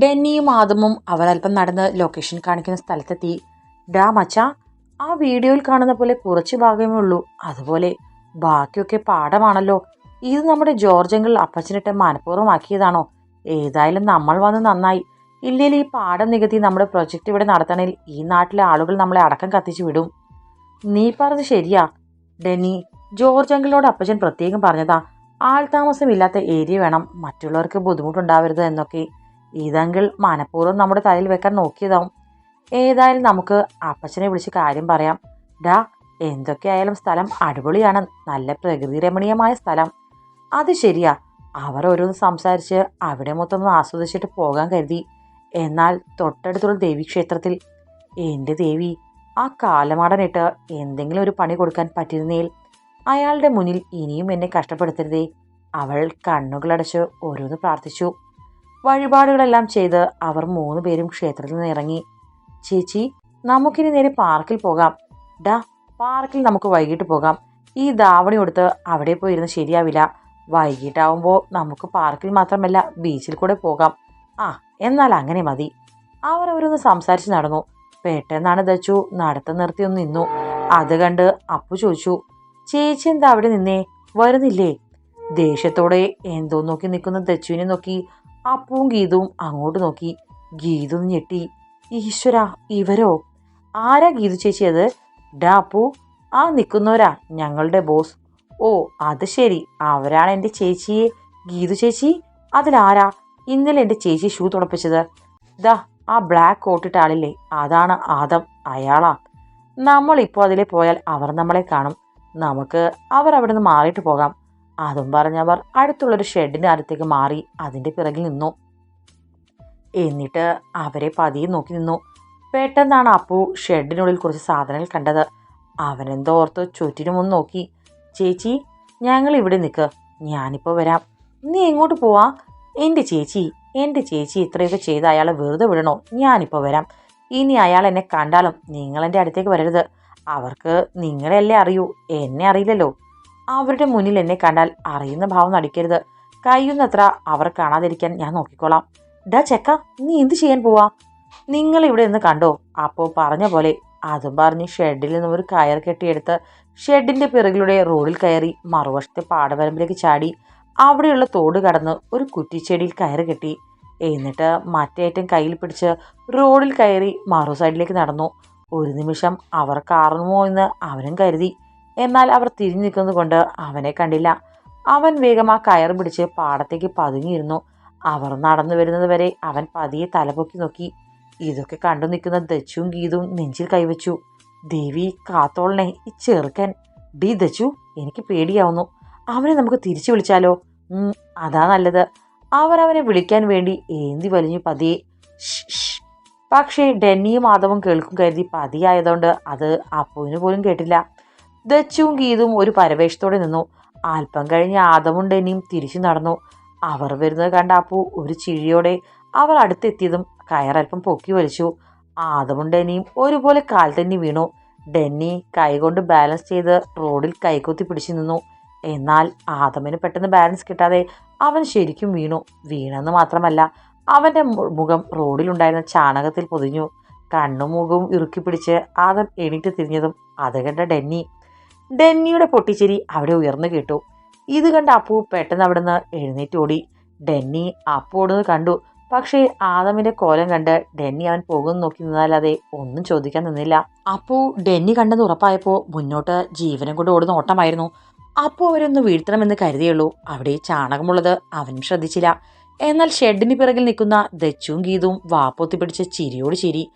ഡെന്നിയും ആദമും അവരൽപ്പം നടന്ന് ലൊക്കേഷൻ കാണിക്കുന്ന സ്ഥലത്തെത്തി. ഡാ മച്ചാ ആ വീഡിയോയിൽ കാണുന്ന പോലെ കുറച്ച് ഭാഗമേ ഉള്ളൂ. അതുപോലെ ബാക്കിയൊക്കെ പാഠമാണല്ലോ. ഇത് നമ്മുടെ ജോർജെങ്കിൽ അപ്പച്ചനിട്ട് മനഃപൂർവമാക്കിയതാണോ? ഏതായാലും നമ്മൾ വന്ന് നന്നായി. ഇല്ലെങ്കിൽ ഈ പാഠം നികത്തി നമ്മുടെ പ്രൊജക്റ്റ് ഇവിടെ നടത്തണമെങ്കിൽ ഈ നാട്ടിലെ ആളുകൾ നമ്മളെ അടക്കം കത്തിച്ചു വിടും. നീ പറഞ്ഞത് ശരിയാ ഡെന്നി. ജോർജ് അങ്കിളിനോട് അപ്പച്ചൻ പ്രത്യേകം പറഞ്ഞതാ. ആൾ താമസമില്ലാത്ത ഏരിയ വേണം. മറ്റുള്ളവർക്ക് ബുദ്ധിമുട്ടുണ്ടാവരുത് എന്നൊക്കെ. ഇതങ്കിൾ മനഃപൂർവം നമ്മുടെ തലയിൽ വെക്കാൻ നോക്കിയതാവും. ഏതായാലും നമുക്ക് അപ്പച്ചനെ വിളിച്ച് കാര്യം പറയാം. ഡാ എന്തൊക്കെയായാലും സ്ഥലം അടിപൊളിയാണ്. നല്ല പ്രകൃതി രമണീയമായ സ്ഥലം. അത് ശരിയാ. അവർ ഓരോന്ന് സംസാരിച്ച് അവിടെ മൊത്തം ആസ്വദിച്ചിട്ട് പോകാൻ കരുതി. എന്നാൽ തൊട്ടടുത്തുള്ള ദേവീക്ഷേത്രത്തിൽ എന്റെ ദേവി ആ കാലമാടനിട്ട് എന്തെങ്കിലും ഒരു പണി കൊടുക്കാൻ പറ്റിയിരുന്നേൽ അയാളുടെ മുന്നിൽ ഇനിയും എന്നെ കഷ്ടപ്പെടുത്തരുതേ. അവൾ കണ്ണുകളടച്ച് ഓരോന്ന് പ്രാർത്ഥിച്ചു. വഴിപാടുകളെല്ലാം ചെയ്ത് അവർ മൂന്ന് പേരും ക്ഷേത്രത്തിൽ നിന്ന് ഇറങ്ങി. ചേച്ചി നമുക്കിനി നേരെ പാർക്കിൽ പോകാം. ഡാ പാർക്കിൽ നമുക്ക് വൈകിട്ട് പോകാം. ഈ ദാവണി കൊടുത്ത് അവിടെ പോയിരുന്ന് ശരിയാവില്ല. വൈകിട്ടാവുമ്പോൾ നമുക്ക് പാർക്കിൽ മാത്രമല്ല ബീച്ചിൽ കൂടെ പോകാം. ആ എന്നാൽ അങ്ങനെ മതി. അവർ അവരൊന്ന് സംസാരിച്ച് നടന്നു. പെട്ടെന്നാണ് ദച്ചു നടത്തം നിർത്തി ഒന്ന് നിന്നു. അത് കണ്ട് അപ്പു ചോദിച്ചു ചേച്ചി എന്താ അവിടെ നിന്നേ? വരുന്നില്ലേ? ദേഷ്യത്തോടെ എന്തോ നോക്കി നിൽക്കുന്ന ദച്ചുവിനെ നോക്കി അപ്പുവും ഗീതവും അങ്ങോട്ട് നോക്കി. ഗീതു ഞെട്ടി. ഈശ്വര ഇവരോ? ആരാ ഗീതു ചേച്ചി അത്? ഡാ അപ്പു ആ നിൽക്കുന്നവരാ ഞങ്ങളുടെ ബോസ്. ഓ അത് ശരി. അവരാണ് എന്റെ ചേച്ചിയെ. ഗീതു ചേച്ചി അതിലാരാ? ഇന്നലെ എന്റെ ചേച്ചി ഷൂ തുണപ്പിച്ചത് ദാ ആ ബ്ലാക്ക് കോട്ടിട്ട ആളില്ലേ? അതാണ് ആദം അയാളാ. നമ്മളിപ്പോൾ അതിലെ പോയാൽ അവർ നമ്മളെ കാണും. നമുക്ക് അവർ അവിടെ നിന്ന് മാറിയിട്ട് പോകാം. അതും പറഞ്ഞവർ അടുത്തുള്ളൊരു ഷെഡിന്റെ അടുത്തേക്ക് മാറി അതിന്റെ പിറകിൽ നിന്നു. എന്നിട്ട് അവരെ പതിയെ നോക്കി നിന്നു. പെട്ടെന്നാണ് അപ്പു ഷെഡിനുള്ളിൽ കുറച്ച് സാധനങ്ങൾ കണ്ടത്. അവനെന്തോ ഓർത്ത് ചുറ്റിനും ഒന്ന് നോക്കി. ചേച്ചി ഞങ്ങൾ ഇവിടെ നിൽക്ക് ഞാനിപ്പോൾ വരാം. നീ എങ്ങോട്ട് പോവാ? എന്റെ ചേച്ചി എന്റെ ചേച്ചി ഇത്രയൊക്കെ ചെയ്ത് അയാളെ വെറുതെ വിടണോ? ഞാനിപ്പോൾ വരാം. ഇനി അയാൾ എന്നെ കണ്ടാലും നിങ്ങൾ എന്റെ അടുത്തേക്ക് വരരുത്. അവർക്ക് നിങ്ങളെയല്ലേ അറിയൂ. എന്നെ അറിയില്ലല്ലോ. അവരുടെ മുന്നിൽ എന്നെ കണ്ടാൽ അറിയുന്ന ഭാവം നടിക്കരുത്. കഴിയുന്നത്ര അവർ കാണാതിരിക്കാൻ ഞാൻ നോക്കിക്കോളാം. ഡാ ചെക്ക നീ എന്ത് ചെയ്യാൻ പോവാ? നിങ്ങൾ ഇവിടെ നിന്ന് കണ്ടോ? അപ്പോൾ പറഞ്ഞ പോലെ അതും പറഞ്ഞ് ഷെഡിൽ നിന്നും ഒരു കയർ കെട്ടിയെടുത്ത് ഷെഡിന്റെ പിറകിലൂടെ റോഡിൽ കയറി മറുവശത്തെ പാടവരമ്പിലേക്ക് ചാടി അവിടെയുള്ള തോട് കടന്ന് ഒരു കുറ്റിച്ചെടിയിൽ കയർ കെട്ടി. എന്നിട്ട് മറ്റേറ്റം കയ്യിൽ പിടിച്ച് റോഡിൽ കയറി മറു സൈഡിലേക്ക് നടന്നു. ഒരു നിമിഷം അവർ കാറുമോ എന്ന് അവനും കരുതി. എന്നാൽ അവർ തിരിഞ്ഞു നിൽക്കുന്നത് കൊണ്ട് അവനെ കണ്ടില്ല. അവൻ വേഗം ആ കയർ പിടിച്ച് പാടത്തേക്ക് പതുങ്ങിയിരുന്നു. അവർ നടന്നു വരുന്നത് വരെ അവൻ പതിയെ തലപൊക്കി നോക്കി. ഇതൊക്കെ കണ്ടു നിൽക്കുന്ന ദച്ചും ഗീതും നെഞ്ചിൽ കൈവച്ചു. ദേവി കാത്തോളനെ ഈ ചെറുക്കൻ. ഡി ദച്ചു എനിക്ക് പേടിയാവുന്നു. അവനെ നമുക്ക് തിരിച്ചു വിളിച്ചാലോ? അതാ നല്ലത്. അവർ അവനെ വിളിക്കാൻ വേണ്ടി ഏന്തി വലിഞ്ഞു പതിയെ. പക്ഷേ ഡെന്നിയും മാധവും കേൾക്കും കരുതി പതിയായതുകൊണ്ട് അത് അപ്പുവിന് പോലും കേട്ടില്ല. ദച്ചുവും ഗീതും ഒരു പരവേഷത്തോടെ നിന്നു. അല്പം കഴിഞ്ഞ് ആദമും ഡെന്നിയും തിരിച്ചു നടന്നു. അവർ വരുന്നത് കണ്ട ഒരു ചിഴിയോടെ അവർ അടുത്തെത്തിയതും കയറൽപ്പം പൊക്കി വലിച്ചു. ആദമും ഡെന്നിയും ഒരുപോലെ കാൽ തന്നെ വീണു. ഡെന്നി കൈകൊണ്ട് ബാലൻസ് ചെയ്ത് റോഡിൽ കൈകൊത്തി പിടിച്ചു നിന്നു. എന്നാൽ ആദമിന് പെട്ടെന്ന് ബാലൻസ് കിട്ടാതെ അവൻ ശരിക്കും വീണു. വീണെന്ന് മാത്രമല്ല അവന്റെ മുഖം റോഡിലുണ്ടായിരുന്ന ചാണകത്തിൽ പൊതിഞ്ഞു. കണ്ണും മുഖവും ഇറുക്കി പിടിച്ച് ആദം എണീറ്റ് തിരിഞ്ഞതും അത് കണ്ട ഡെന്നി ഡെന്നിയുടെ പൊട്ടിച്ചിരി അവിടെ ഉയർന്നു കേട്ടു. ഇത് കണ്ട അപ്പു പെട്ടെന്ന് അവിടുന്ന് എഴുന്നേറ്റ് ഓടി. ഡെന്നി അപ്പു ഓടുന്നത് കണ്ടു. പക്ഷേ ആദമിന്റെ കോലം കണ്ട് ഡെന്നി അവൻ പോകുന്നു നോക്കി നിന്നാലതെ ഒന്നും ചോദിക്കാൻ നിന്നില്ല. അപ്പു ഡെന്നി കണ്ടെന്ന് ഉറപ്പായപ്പോൾ മുന്നോട്ട് ജീവനം കൊണ്ട് ഓടുന്ന ഓട്ടമായിരുന്നു. അപ്പു അവരൊന്ന് വീഴ്ത്തണമെന്ന് കരുതിയുള്ളൂ. അവിടെ ചാണകമുള്ളത് അവനും ശ്രദ്ധിച്ചില്ല. എന്നാൽ ഷെഡിന് പിറകിൽ നിൽക്കുന്ന ദച്ചുവും ഗീതും വാപ്പൊത്തി പിടിച്ച ചിരിയോട് ചിരി.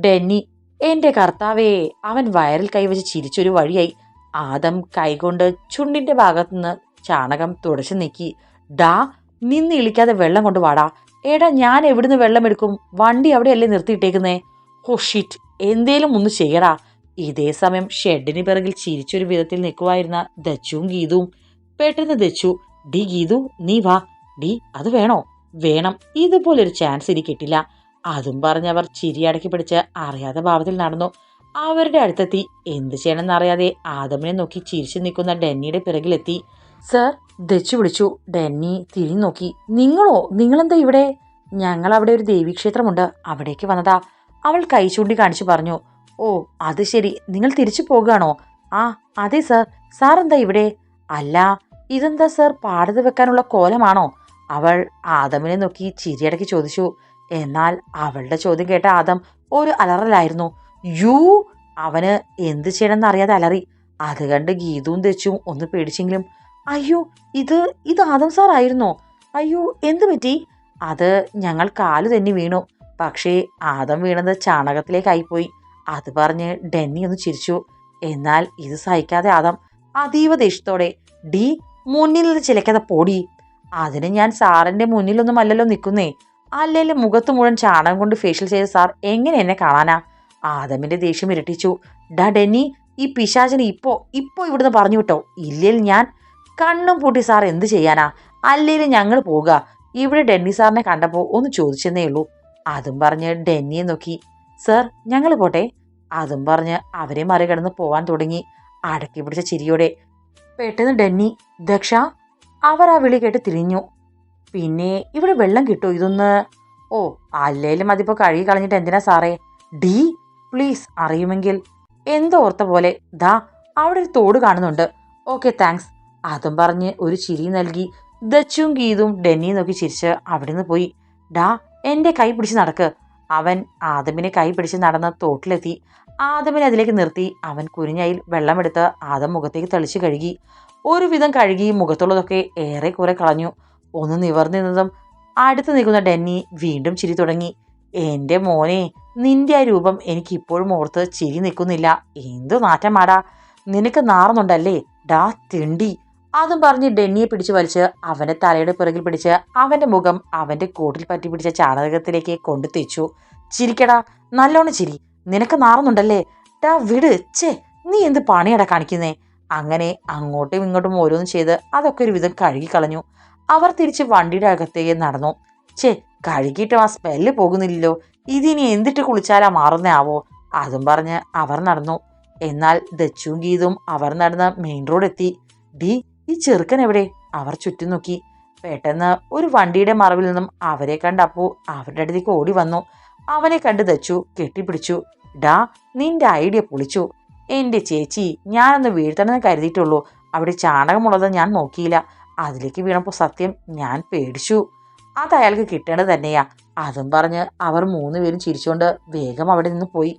ഡെന്നി എന്റെ കർത്താവേ അവൻ വയറിൽ കൈവച്ച് ചിരിച്ചൊരു വഴിയായി. ആദം കൈകൊണ്ട് ചുണ്ടിന്റെ ഭാഗത്തുനിന്ന് ചാണകം തുടച്ചു നീക്കി. ഡാ നിന്ന് ഇളിക്കാതെ വെള്ളം കൊണ്ട് വാടാ. ഏടാ ഞാൻ എവിടുന്ന് വെള്ളം എടുക്കും? വണ്ടി അവിടെയല്ലേ നിർത്തിയിട്ടേക്കുന്നേ ഹോ ഷിറ്റ്. എന്തേലും ഒന്ന് ചെയ്യടാ. ഇതേ സമയം ഷെഡിന് പിറകിൽ ചിരിച്ചൊരു വിധത്തിൽ നിൽക്കുവായിരുന്ന ദച്ചുവും ഗീതുവും. പെട്ടെന്ന് ദച്ചു ഡി ഗീതു നീ വാ. ഡി അത് വേണോ? വേണം. ഇതുപോലൊരു ചാൻസ് എനിക്ക് കിട്ടില്ല. അതും പറഞ്ഞവർ ചിരി അടക്കി പിടിച്ച് അറിയാത്ത ഭാവത്തിൽ നടന്നു. അവരുടെ അടുത്തെത്തി. എന്ത് ചെയ്യണമെന്നറിയാതെ ആദമിനെ നോക്കി ചിരിച്ചു നിൽക്കുന്ന ഡെന്നിയുടെ പിറകിലെത്തി. സർ ദച്ചു വിളിച്ചു. ഡെന്നി തിരിഞ്ഞു നോക്കി. നിങ്ങളോ? നിങ്ങളെന്താ ഇവിടെ? ഞങ്ങൾ അവിടെ ഒരു ദേവീക്ഷേത്രമുണ്ട്. അവിടേക്ക് വന്നതാ. അവൾ കൈ ചൂണ്ടി കാണിച്ചു പറഞ്ഞു. ഓ അത് ശരി. നിങ്ങൾ തിരിച്ചു പോകുകയാണോ? ആ അതെ സർ. സാർ എന്താ ഇവിടെ? അല്ല ഇതെന്താ സർ? പാടത് വെക്കാനുള്ള കോലമാണോ? അവൾ ആദമിനെ നോക്കി ചിരിയടക്കി ചോദിച്ചു. എന്നാൽ അവളുടെ ചോദ്യം കേട്ട ആദം ഒരു അലറലായിരുന്നു. യൂ അവന് എന്ത് ചെയ്യണമെന്ന് അറിയാതെ അലറി. അത് കണ്ട് ഗീതവും തെച്ചും ഒന്ന് പേടിച്ചെങ്കിലും അയ്യോ ഇത് ഇത് ആദം സാറായിരുന്നോ അയ്യോ എന്ത് പറ്റി? അത് ഞങ്ങൾ കാലു തന്നെ വീണു. പക്ഷേ ആദം വീണത് ചാണകത്തിലേക്കായിപ്പോയി. അത് പറഞ്ഞ് ഡെന്നി ഒന്ന് ചിരിച്ചു. എന്നാൽ ഇത് സഹിക്കാതെ ആദം അതീവ ദേഷ്യത്തോടെ ഡി മുന്നിൽ നിന്ന് ചിലക്കാതെ പൊടി. അതിന് ഞാൻ സാറിന്റെ മുന്നിലൊന്നും അല്ലല്ലോ നിൽക്കുന്നേ അല്ലെങ്കിൽ മുഖത്ത് മുഴുവൻ ചാണകം കൊണ്ട് ഫേഷ്യൽ ചെയ്ത സാർ എങ്ങനെ എന്നെ കാണാനാ? ആദമിന്റെ ദേഷ്യം ഇരട്ടിച്ചു. ഡാ ഡെന്നി ഈ പിശാചിനെ ഇപ്പോ ഇപ്പോ ഇവിടുന്ന് പറഞ്ഞു വിട്ടോ? ഇല്ലേൽ ഞാൻ കണ്ണും പൂട്ടി സാർ എന്ത് ചെയ്യാനാ? അല്ലേലും ഞങ്ങൾ പോകുക ഇവിടെ ഡെന്നി സാറിനെ കണ്ടപ്പോൾ ഒന്ന് ചോദിച്ചെന്നേ ഉള്ളൂ. അതും പറഞ്ഞ് ഡെന്നിയെ നോക്കി. സർ ഞങ്ങൾ പോട്ടെ. അതും പറഞ്ഞ് അവരെ മറികടന്ന് പോവാൻ തുടങ്ങി. അടക്കി പിടിച്ച ചിരിയോടെ പെട്ടെന്ന് ഡെന്നി ദക്ഷ അവർ ആ വിളി കേട്ട് തിരിഞ്ഞു. പിന്നെ ഇവിടെ വെള്ളം കിട്ടുമോ ഇതൊന്ന്? ഓ അല്ലേലും അതിപ്പോൾ കഴുകി കളഞ്ഞിട്ട് എന്തിനാ സാറേ? ഡി പ്ലീസ് അറിയുമെങ്കിൽ എന്തോർത്ത പോലെ ദാ അവിടെ ഒരു തോട് കാണുന്നുണ്ട്. Okay thanks. അതും പറഞ്ഞ് ഒരു ചിരി നൽകി. ദച്ചും ഗീതും ഡെന്നിയും നോക്കി ചിരിച്ച് അവിടുന്ന് പോയി. ഡാ എന്റെ കൈ പിടിച്ച് നടക്ക്. അവൻ ആദമിനെ കൈ പിടിച്ച് നടന്ന് തോട്ടിലെത്തി. ആദമിനെ അതിലേക്ക് നിർത്തി. അവൻ കുരിഞ്ഞയിൽ വെള്ളമെടുത്ത് ആദം മുഖത്തേക്ക് തെളിച്ച് കഴുകി. ഒരുവിധം കഴുകി മുഖത്തുള്ളതൊക്കെ ഏറെ കുറെ കളഞ്ഞു. ഒന്ന് നിവർന്നിരുന്നതും അടുത്ത് നിൽക്കുന്ന ഡെന്നി വീണ്ടും ചിരി തുടങ്ങി. എന്റെ മോനെ നിന്റെ ആ രൂപം എനിക്ക് ഇപ്പോഴും ഓർത്ത് ചിരി നിൽക്കുന്നില്ല. എന്തു നാറ്റമാടാ നിനക്ക് നാറുന്നുണ്ടല്ലേ? ഡാ തിണ്ടി. അതും പറഞ്ഞ് ഡെന്നിയെ പിടിച്ചു വലിച്ച് അവന്റെ തലയുടെ പിറകിൽ പിടിച്ച് അവന്റെ മുഖം അവന്റെ കോട്ടിൽ പറ്റി പിടിച്ച ചാണകത്തിലേക്ക് കൊണ്ടു തെച്ചു. ചിരിക്കടാ നല്ലോണം ചിരി. നിനക്ക് നാറുന്നുണ്ടല്ലേ? ഡാ വിട്. ചേ നീ എന്ത് പണിയടാ കാണിക്കുന്നേ? അങ്ങനെ അങ്ങോട്ടും ഇങ്ങോട്ടും ഓരോന്നും ചെയ്ത് അതൊക്കെ ഒരുവിധം കഴുകിക്കളഞ്ഞു. അവർ തിരിച്ച് വണ്ടിയുടെ അകത്തേക്ക് നടന്നു. ചേ കഴുകിയിട്ടും ആ സ്മെല്ല് പോകുന്നില്ലല്ലോ. ഇതിനി എന്തിട്ട് കുളിച്ചാലാ മാറുന്നാവോ അതും പറഞ്ഞ് അവർ നടന്നു. എന്നാൽ ദച്ചും ഗീതും അവർ നടന്ന് മെയിൻ റോഡ് എത്തി. ഡി ഈ ചെറുക്കൻ എവിടെ? അവർ ചുറ്റും നോക്കി. പെട്ടെന്ന് ഒരു വണ്ടിയുടെ മറവിൽ നിന്നും അവരെ കണ്ട അപ്പു അവരുടെ അടുത്തേക്ക് ഓടി വന്നു. അവനെ കണ്ട് ദച്ചു കെട്ടിപ്പിടിച്ചു. ഡാ നിന്റെ ഐഡിയ പൊളിച്ചു. എന്റെ ചേച്ചി ഞാനൊന്ന് വീഴ്ത്തണമെന്ന് കരുതിയിട്ടുള്ളൂ അവിടെ ചാണകമുള്ളത് ഞാൻ നോക്കിയില്ല. അതിലേക്ക് വീണപ്പോൾ സത്യം ഞാൻ പേടിച്ചു. അത് അയാൾക്ക് കിട്ടേണ്ടത് തന്നെയാ. അതും പറഞ്ഞ് അവർ മൂന്നുപേരും ചിരിച്ചുകൊണ്ട് വേഗം അവിടെ നിന്ന് പോയി.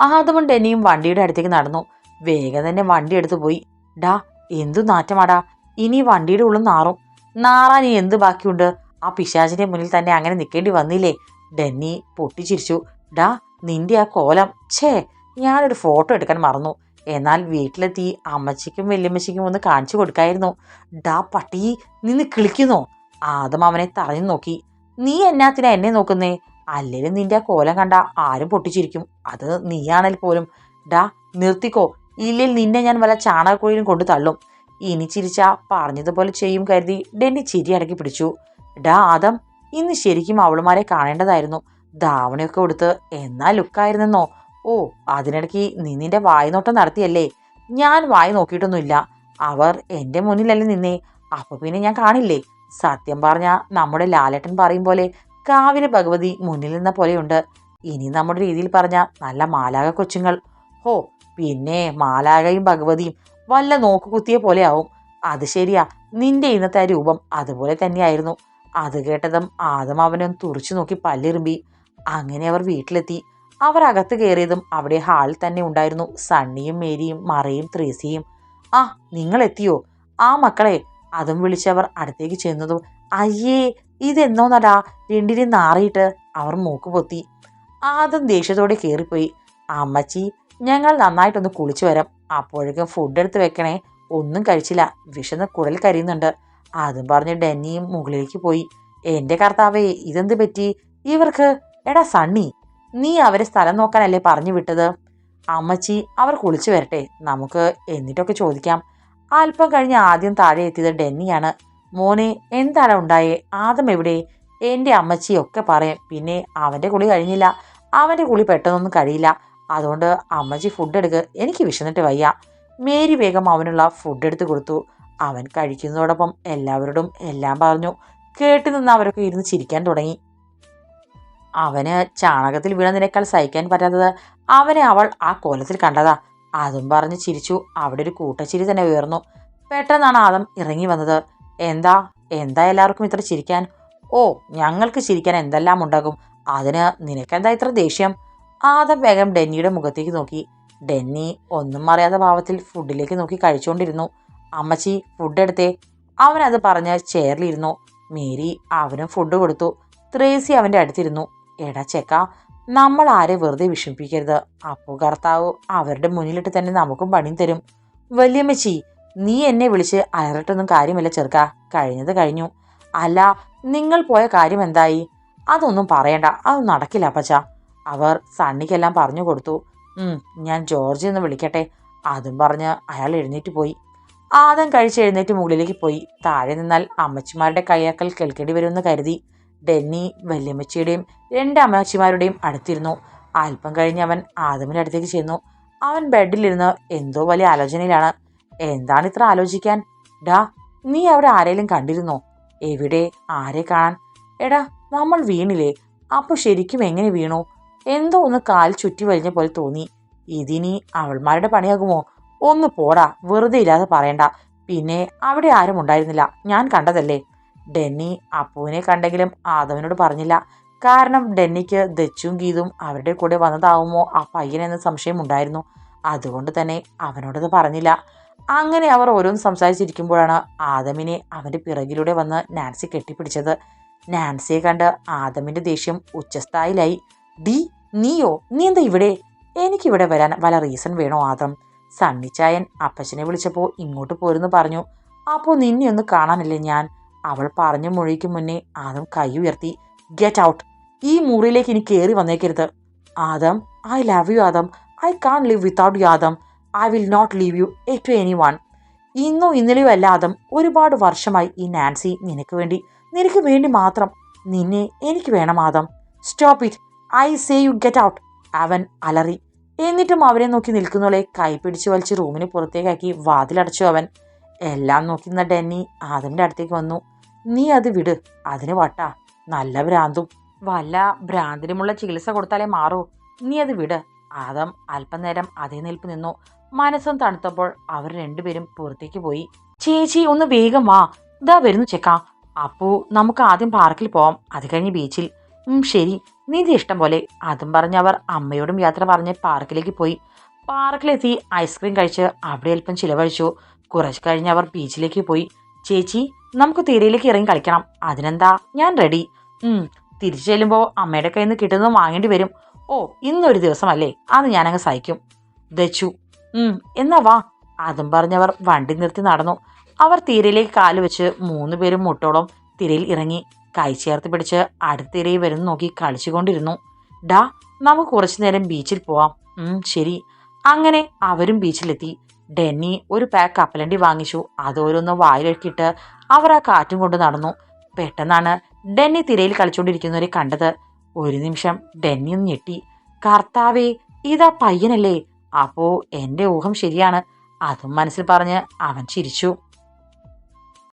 ആദമും ഡെന്നിയും വണ്ടിയുടെ അടുത്തേക്ക് നടന്നു. വേഗം തന്നെ വണ്ടി എടുത്തു പോയി. ഡാ എന്തു നാറ്റമാടാ. ഇനി വണ്ടിയുടെ ഉള്ളിൽ നാറും. നാറാൻ ഇനി എന്ത് ബാക്കിയുണ്ട്? ആ പിശാചിന്റെ മുന്നിൽ തന്നെ അങ്ങനെ നിൽക്കേണ്ടി വന്നില്ലേ? ഡെന്നി പൊട്ടിച്ചിരിച്ചു. ഡാ നിന്റെ ആ കോലം. ഛേ ഞാനൊരു ഫോട്ടോ എടുക്കാൻ മറന്നു. എന്നാൽ വീട്ടിലെത്തി അമ്മച്ചിക്കും വല്യമ്മച്ചിക്കും ഒന്ന് കാണിച്ചു കൊടുക്കായിരുന്നു. ഡാ പട്ടി നിന്ന് കിളിക്കുന്നോ? ആദം അവനെ തറഞ്ഞു നോക്കി. നീ എന്നാത്തിനാ എന്നെ നോക്കുന്നേ? അല്ലേലും നിന്റെ കോലം കണ്ട ആരും പൊട്ടിച്ചിരിക്കും. അത് നീയാണെങ്കിൽ പോലും. ഡാ നിർത്തിക്കോ. ഇല്ലെങ്കിൽ നിന്നെ ഞാൻ വല്ല ചാണകക്കുഴിയിലും കൊണ്ട് തള്ളും. ഇനി ചിരിച്ച പറഞ്ഞതുപോലെ ചെയ്യും കരുതി ഡെന്നി ചിരി അടക്കി പിടിച്ചു. ഡാ ആദം ഇന്ന് ശരിക്കും അവളുമാരെ കാണേണ്ടതായിരുന്നു. ധാവണയൊക്കെ കൊടുത്ത് എന്നാ ലുക്കായിരുന്നെന്നോ? ഓ അതിനിടയ്ക്ക് നീ നിന്റെ വായ്നോട്ടം നടത്തിയല്ലേ? ഞാൻ വായി നോക്കിയിട്ടൊന്നുമില്ല. അവർ എന്റെ മുന്നിലല്ലേ നിന്നേ. അപ്പൊ പിന്നെ ഞാൻ കാണില്ലേ? സത്യം പറഞ്ഞ നമ്മുടെ ലാലേട്ടൻ പറയും പോലെ കാവിലെ ഭഗവതി മുന്നിൽ നിന്ന പോലെയുണ്ട്. ഇനി നമ്മുടെ രീതിയിൽ പറഞ്ഞ നല്ല മാലാക കൊച്ചുങ്ങൾ. ഹോ പിന്നെ മാലാകയും ഭഗവതിയും വല്ല നോക്കുകുത്തിയ പോലെ ആവും അത് ശരിയാ നിന്റെ ഇന്നത്തെ രൂപം അതുപോലെ തന്നെയായിരുന്നു. അത് കേട്ടതും ആദം അവനും തുറച്ചു നോക്കി പല്ലിറുമ്പി അങ്ങനെ അവർ വീട്ടിലെത്തി. അവർ അകത്ത് കയറിയതും അവിടെ ഹാളിൽ തന്നെ ഉണ്ടായിരുന്നു. സണ്ണിയും മേരിയും മറയും ത്രേസിയും. ആ നിങ്ങൾ എത്തിയോ ആ മക്കളെ അതും വിളിച്ചവർ അടുത്തേക്ക് ചെന്നതും അയ്യേ ഇതെന്നോന്നടാ രണ്ടിനെ നാറിയിട്ട് അവർ മൂക്ക് പൊത്തി. ആദ്യം ദേഷ്യത്തോടെ കയറിപ്പോയി അമ്മച്ചി ഞങ്ങൾ നന്നായിട്ടൊന്ന് കുളിച്ചു വരാം. അപ്പോഴേക്കും ഫുഡ് എടുത്ത് വെക്കണേ. ഒന്നും കഴിച്ചില്ല. വിശന്ന് കുടൽ കരിയുന്നുണ്ട്. അതും പറഞ്ഞ് ഡെന്നിയും മുകളിലേക്ക് പോയി. എന്റെ കർത്താവേ ഇതെന്ത് പറ്റി? ഇവർക്ക് എടാ സണ്ണി നീ അവരെ സ്ഥലം നോക്കാനല്ലേ പറഞ്ഞു വിട്ടത്? അമ്മച്ചി അവർ കുളിച്ചു വരട്ടെ. നമുക്ക് എന്നിട്ടൊക്കെ ചോദിക്കാം. അല്പം കഴിഞ്ഞ് ആദ്യം താഴെ എത്തിയത് ഡെന്നിയാണ്. മോനെ എന്താണ് ഉണ്ടായേ? ആദം എവിടെ? എന്റെ അമ്മച്ചിയൊക്കെ പറയാം. പിന്നെ അവന്റെ കുളി കഴിഞ്ഞില്ല. അവന്റെ കുളി പെട്ടെന്നൊന്നും കഴിയില്ല. അതുകൊണ്ട് അമ്മച്ചി ഫുഡ് എടുക്ക്. എനിക്ക് വിശന്നിട്ട് വയ്യ. മേരി വേഗം അവനുള്ള ഫുഡ് എടുത്തു കൊടുത്തു. അവൻ കഴിക്കുന്നതോടൊപ്പം എല്ലാവരോടും എല്ലാം പറഞ്ഞു. കേട്ടു നിന്ന് അവരൊക്കെ ഇരുന്ന് ചിരിക്കാൻ തുടങ്ങി. അവന് ചാണകത്തിൽ വീണതിനേക്കാൾ സഹിക്കാൻ പറ്റാത്തത് അവനെ അവൾ ആ കോലത്തിൽ കണ്ടതാ. അതും പറഞ്ഞ് ചിരിച്ചു. അവിടെ ഒരു കൂട്ടച്ചിരി തന്നെ ഉയർന്നു. പെട്ടെന്നാണ് ആദം ഇറങ്ങി വന്നത്. എന്താ? എന്താ എല്ലാവർക്കും ഇത്ര ചിരിക്കാൻ? ഓ ഞങ്ങൾക്ക് ചിരിക്കാൻ എന്തെല്ലാം ഉണ്ടാകും? അതിന് നിനക്കെന്താ ഇത്ര ദേഷ്യം? ആദം വേഗം ഡെന്നിയുടെ മുഖത്തേക്ക് നോക്കി. ഡെന്നി ഒന്നും അറിയാത്ത ഭാവത്തിൽ ഫുഡിലേക്ക് നോക്കി കഴിച്ചുകൊണ്ടിരുന്നു. അമ്മച്ചി ഫുഡ് എടുത്തേ. അവനത് പറഞ്ഞ് ചെയറിലിരുന്നു. മേരി അവനും ഫുഡ് കൊടുത്തു. ത്രേസി അവന്റെ അടുത്തിരുന്നു. എടാ ചെക്ക നമ്മൾ ആരെ വെറുതെ വിഷമിപ്പിക്കരുത്. അപ്പോ കർത്താവ് അവരുടെ മുന്നിലിട്ട് തന്നെ നമുക്കും പണിയും തരും. വല്യമ്മച്ചി നീ എന്നെ വിളിച്ച് അലറിട്ടൊന്നും കാര്യമല്ല ചെറുക്ക. കഴിഞ്ഞത് കഴിഞ്ഞു. അല്ല നിങ്ങൾ പോയ കാര്യം എന്തായി? അതൊന്നും പറയണ്ട. അത് നടക്കില്ല അപ്പച്ച. അവർ സണ്ണിക്കെല്ലാം പറഞ്ഞു കൊടുത്തു. "ഉം, ഞാൻ ജോർജ് എന്ന് വിളിക്കട്ടെ. അതും പറഞ്ഞ് അയാൾ എഴുന്നേറ്റ് പോയി. ആദം കഴിച്ച് എഴുന്നേറ്റ് മുകളിലേക്ക് പോയി. താഴെ നിന്നാൽ അമ്മച്ചിമാരുടെ കയ്യാക്കൽ കേൾക്കേണ്ടി വരുമെന്ന് കരുതി. ഡെന്നി വല്യമ്മച്ചിയുടെയും രണ്ട് അമ്മച്ചിമാരുടെയും അടുത്തിരുന്നു. അല്പം കഴിഞ്ഞ് അവൻ ആദമിന്റെ അടുത്തേക്ക് ചെന്നു. അവൻ ബെഡിലിരുന്ന് എന്തോ വലിയ ആലോചനയിലാണ്. എന്താണ് ഇത്ര ആലോചിക്കാൻ? ഡാ നീ അവിടെ ആരെയും കണ്ടിരുന്നോ? എവിടെ? ആരെ കാണാൻ? എടാ നമ്മൾ വീണില്ലേ? അപ്പൊ ശരിക്കും എങ്ങനെ വീണു? എന്തോ ഒന്ന് കാൽ ചുറ്റി വലിഞ്ഞ പോലെ തോന്നി. ഇതിനി അവൾമാരുടെ പണിയാകുമോ? ഒന്ന് പോടാ വെറുതെ ഇല്ലാതെ പറയണ്ട. പിന്നെ അവിടെ ആരും ഉണ്ടായിരുന്നില്ല. ഞാൻ കണ്ടതല്ലേ? ഡെന്നി അപ്പുവിനെ കണ്ടെങ്കിലും ആദവിനോട് പറഞ്ഞില്ല. കാരണം ഡെന്നിക്ക് ദച്ചും ഗീതും അവരുടെ കൂടെ വന്നതാവുമോ ആ പയ്യനെന്ന് സംശയമുണ്ടായിരുന്നു അതുകൊണ്ട് തന്നെ അവനോടത് പറഞ്ഞില്ല. അങ്ങനെ അവർ ഓരോന്ന് സംസാരിച്ചിരിക്കുമ്പോഴാണ് ആദമിനെ അവന്റെ പിറകിലൂടെ വന്ന് നാൻസി കെട്ടിപ്പിടിച്ചത്. നാൻസിയെ കണ്ട് ആദമിന്റെ ദേഷ്യം ഉച്ചസ്ഥായിലായി. ഡി നീയോ? നീ എന്താ ഇവിടെ? എനിക്കിവിടെ വരാൻ വല്ല റീസൺ വേണോ ആദം? സണ്ണിച്ചായൻ അപ്പച്ചനെ വിളിച്ചപ്പോൾ ഇങ്ങോട്ട് പോരുന്നു പറഞ്ഞു. അപ്പോൾ നിന്നെ ഒന്ന് കാണാനല്ലേ ഞാൻ? അവൾ പറഞ്ഞ മൊഴിക്ക് മുന്നേ ആദം കൈ ഉയർത്തി ഗെറ്റ് ഔട്ട് ഈ മുറിയിലേക്ക് ഇനി കയറി വന്നേക്കരുത്. Adam I love you Adam. I can't live without you Adam. I will not leave you a to anyone ഇന്നോ ഇന്നലെയോ അല്ല ആദം. ഒരുപാട് വർഷമായി ഈ നാൻസി നിനക്ക് വേണ്ടി നിനക്ക് വേണ്ടി മാത്രം നിന്നെ എനിക്ക് വേണം Adam. Stop it I say you get out അവൻ അലറി. എന്നിട്ടും അവരെ നോക്കി നിൽക്കുന്നവളെ കൈപിടിച്ച് വലിച്ച് റൂമിന് പുറത്തേക്കാക്കി വാതിലടച്ചു അവൻ. എല്ലാം നോക്കി നിന്ന ഡെന്നി ആദമിന്റെ അടുത്തേക്ക് വന്നു. നീ അത് വിട്. അതിന് വട്ടാ. നല്ല ഭ്രാന്തും. വല്ല ഭ്രാന്തിനുമുള്ള ചികിത്സ കൊടുത്താലേ മാറൂ. നീ അത് വിട്. ആദം അല്പനേരം അതേ നിൽപ്പ് നിന്നു. മനസ്സും തണുത്തപ്പോൾ അവർ രണ്ടുപേരും പുറത്തേക്ക് പോയി. ചേച്ചി ഒന്ന് വേഗം വാ. ഇതാ വരുന്നു ചെക്ക. അപ്പോ നമുക്ക് ആദ്യം പാർക്കിൽ പോവാം. അത് കഴിഞ്ഞ് ബീച്ചിൽ. ശരി. നിന്റെ ഇഷ്ടം പോലെ. അതും പറഞ്ഞ് അവർ അമ്മയോടും യാത്ര പറഞ്ഞ് പാർക്കിലേക്ക് പോയി. പാർക്കിലെത്തി ഐസ്ക്രീം കഴിച്ച് അവിടെ അല്പം ചിലവഴിച്ചു. കുറച്ച് കഴിഞ്ഞ് അവർ ബീച്ചിലേക്ക് പോയി. ചേച്ചി നമുക്ക് തീരയിലേക്ക് ഇറങ്ങി കളിക്കണം. അതിനെന്താ? ഞാൻ റെഡി ഉം തിരിച്ചു ചെല്ലുമ്പോൾ അമ്മയുടെ കയ്യിൽ നിന്ന് കിട്ടുന്നത് വാങ്ങേണ്ടി വരും. ഓ ഇന്നൊരു ദിവസമല്ലേ? അത് ഞാനങ്ങ് സഹിക്കും. ദച്ചു. ഉം എന്നാ വാ. അതും പറഞ്ഞവർ വണ്ടി നിർത്തി നടന്നു. അവർ തീരയിലേക്ക് കാൽ വെച്ച് മൂന്ന് പേരും മുട്ടോളം തിരയിൽ ഇറങ്ങി. കൈ ചേർത്ത് പിടിച്ച് അടുത്ത തിരയിൽ വരുന്ന നോക്കി കളിച്ചുകൊണ്ടിരുന്നു. ഡാ നമുക്ക് കുറച്ചു നേരം ബീച്ചിൽ പോവാം. ശരി. അങ്ങനെ അവരും ബീച്ചിലെത്തി. ഡെന്നി ഒരു പാക്ക് കപ്പലണ്ടി വാങ്ങിച്ചു. അതോരോന്ന് വായിലൊക്കിട്ട് അവർ ആ കാറ്റും കൊണ്ട് നടന്നു. പെട്ടെന്നാണ് ഡെന്നി തിരയിൽ കളിച്ചുകൊണ്ടിരിക്കുന്നവരെ കണ്ടത്. ഒരു നിമിഷം ഡെന്നി ഒന്ന് ഞെട്ടി. കർത്താവേ ഇതാ പയ്യനല്ലേ? അപ്പോ എന്റെ ഊഹം ശരിയാണ്. അതും മനസ്സിൽ പറഞ്ഞ് അവൻ ചിരിച്ചു.